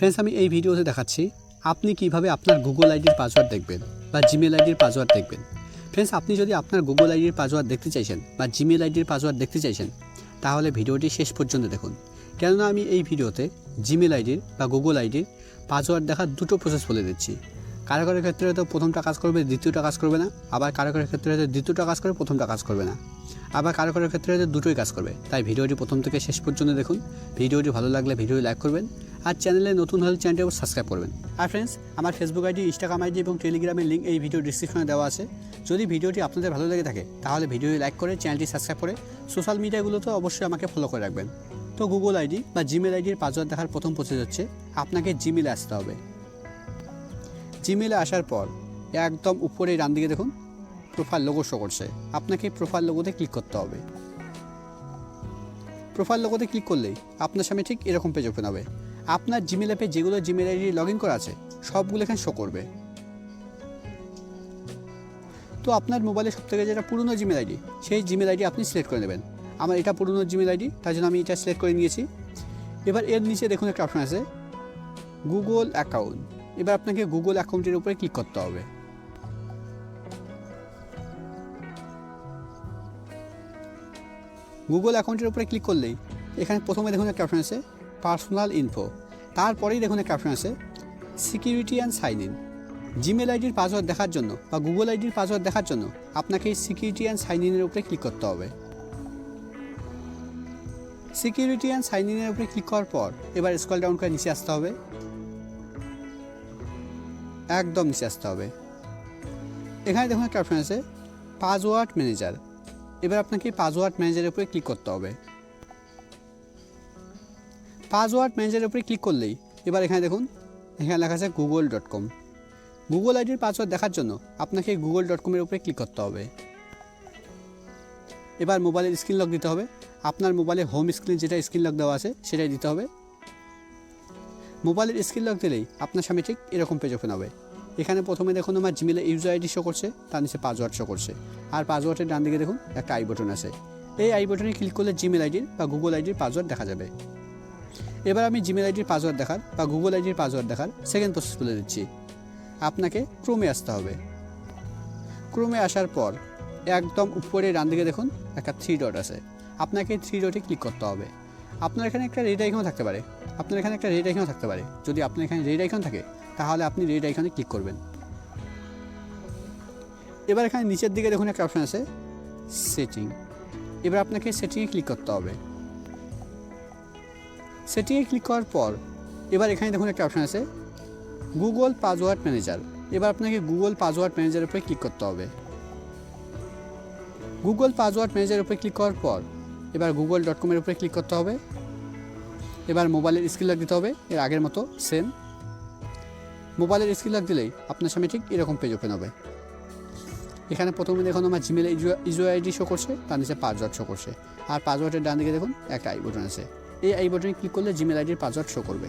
Friends আমি এই ভিডিওতে দেখাচ্ছি আপনি কীভাবে আপনার গুগল আইডির পাসওয়ার্ড দেখবেন বা জিমেল আইডির পাসওয়ার্ড দেখবেন। ফ্রেন্ডস আপনি যদি আপনার গুগল আইডির পাসওয়ার্ড দেখতে চাইছেন বা জিমেল আইডির পাসওয়ার্ড দেখতে চাইছেন, তাহলে ভিডিওটি শেষ পর্যন্ত দেখুন। কেননা আমি এই ভিডিওতে জিমেল আইডির বা গুগল আইডির পাসওয়ার্ড দেখার দুটো প্রসেস বলে দিচ্ছি। কারও কারও ক্ষেত্রে হয়তো প্রথমটা কাজ করবে, দ্বিতীয়টা কাজ করবে না। আবার কারও কারও ক্ষেত্রে হয়তো দ্বিতীয়টা কাজ করে, প্রথমটা কাজ করবে না। আবার কারও কারও ক্ষেত্রে হয়তো দুটোই কাজ করবে। তাই ভিডিওটি প্রথম থেকে শেষ পর্যন্ত দেখুন। ভিডিওটি ভালো লাগলে ভিডিওটি লাইক করবেন। আর চ্যানেলে নতুন হলে চ্যানেলটি সাবস্ক্রাইব করবেন। আর ফ্রেন্ডস আমার ফেসবুক আইডি ইনস্টাগ্রাম আইডি এবং টেলিগ্রামের লিঙ্ক এই ভিডিও ডিসক্রিপশনে দেওয়া আছে। যদি ভিডিওটি আপনাদের ভালো লেগে থাকে, তাহলে ভিডিওটি লাইক করে চ্যানেলটি সাবস্ক্রাইব করে সোশ্যাল মিডিয়াগুলোতে অবশ্যই আমাকে ফলো করে রাখবেন। তো গুগল আইডি বা জিমেল আইডির পাসওয়ার্ড দেখার প্রথম প্রসেস হচ্ছে, আপনাকে জিমেলে আসতে হবে। জিমেলে আসার পর একদম উপরে ডান দিকে দেখুন প্রোফাইল লোগো শো করছে। আপনাকে প্রোফাইল লোগোতে ক্লিক করতে হবে। প্রোফাইল লোগোতে ক্লিক করলেই আপনার সামনে ঠিক এরকম পেজ ওপেন হবে। আপনার জিমেল অ্যাপে যেগুলো জিমেল আইডি লগ ইন করা আছে, সবগুলো এখানে শো করবে। তো আপনার মোবাইলে সব থেকে যেটা পুরনো জিমেল আইডি সেই জিমেল আইডি আপনি সিলেক্ট করে নেবেন। আমার এটা পুরনো জিমেল আইডি তার জন্য আমি এটা সিলেক্ট করে নিয়েছি। এবার এর নিচে দেখুন একটা অপশন আছে গুগল অ্যাকাউন্ট এবার আপনাকে গুগল অ্যাকাউন্টের উপরে ক্লিক করতে হবে। গুগল অ্যাকাউন্টের উপরে ক্লিক করলেই, এখানে প্রথমে দেখুন একটা অপশন আছে পার্সোনাল ইনফো। তারপরেই দেখুন একটা আছে, security and sign in. Gmail আইডির পাসওয়ার্ড দেখার জন্য বা গুগল আইডির পাসওয়ার্ড দেখার জন্য আপনাকে এই সিকিউরিটি অ্যান্ড সাইন ইনের উপরে ক্লিক করতে হবে। সিকিউরিটি অ্যান্ড সাইন ইনের উপরে ক্লিক করার পর এবার স্কল ডাউন করে নিচে আসতে হবে। একদম নিচে আসতে হবে। এখানে দেখুন একটা আছে, পাসওয়ার্ড ম্যানেজার। এবার আপনাকে পাসওয়ার্ড ম্যানেজারের উপরে ক্লিক করতে হবে। পাসওয়ার্ড ম্যানেজারের উপরে ক্লিক করলেই, এবার এখানে দেখুন, এখানে লেখা আছে গুগল ডট কম গুগল আইডির পাসওয়ার্ড দেখার জন্য আপনাকে গুগল ডট কমের উপরে ক্লিক করতে হবে। এবার মোবাইলের স্ক্রিন লক দিতে হবে। আপনার মোবাইলে হোম স্ক্রিন যেটা স্ক্রিন লক দেওয়া আছে, সেটাই দিতে হবে। মোবাইলের স্ক্রিন লক দিলেই আপনার সামনে ঠিক এরকম পেজ ওপেন হবে। এখানে প্রথমে দেখুন আমার জিমেলে ইউজার আইডি শো করছে, তার নিচে পাসওয়ার্ড শো করছে। আর পাসওয়ার্ডের ডান দিকে দেখুন, একটা আই বটন আছে। এই আই বটনে ক্লিক করলে জিমেল আইডির বা গুগল আইডির পাসওয়ার্ড দেখা যাবে। এবার আমি জিমেল আইডির পাসওয়ার্ড দেখার বা গুগল আইডির পাসওয়ার্ড দেখার সেকেন্ড প্রসেস বলে দিচ্ছি। আপনাকে ক্রোমে আসতে হবে। ক্রোমে আসার পর একদম উপরে ডান দিকে দেখুন, একটা থ্রি ডট আছে। আপনাকে থ্রি ডটে ক্লিক করতে হবে। আপনার এখানে একটা রেড আইকন থাকতে পারে। আপনার এখানে একটা রেড আইকন থাকতে পারে। যদি আপনার এখানে রেড আইকন থাকে, তাহলে আপনি রেড আইকনে ক্লিক করবেন। এবার এখানে নিচের দিকে দেখুন একটা অপশন আছে সেটিং এবার আপনাকে সেটিংয়ে ক্লিক করতে হবে। সেটিংয়ে ক্লিক করার পর, এবার এখানে দেখুন একটা অপশন আছে গুগল পাসওয়ার্ড ম্যানেজার এবার আপনাকে গুগল পাসওয়ার্ড ম্যানেজারের উপরে ক্লিক করতে হবে। গুগল পাসওয়ার্ড ম্যানেজারের উপরে ক্লিক করার পর, এবার গুগল ডট কমের উপরে ক্লিক করতে হবে। এবার মোবাইলের স্ক্রিন লক দিতে হবে, এর আগের মতো সেম মোবাইলের স্ক্রিন লক দিলেই আপনার সামনে ঠিক এরকম পেজ ওপেন হবে। এখানে প্রথমে দেখুন আমার জিমেল ইউজার আইডি শো করছে, তার নিচে পাসওয়ার্ড শো করছে। আর পাসওয়ার্ডের ডান দিকে দেখুন, একটা আই বটন আছে। এই আই বটনে ক্লিক করলে জিমেল আইডির পাসওয়ার্ড শো করবে।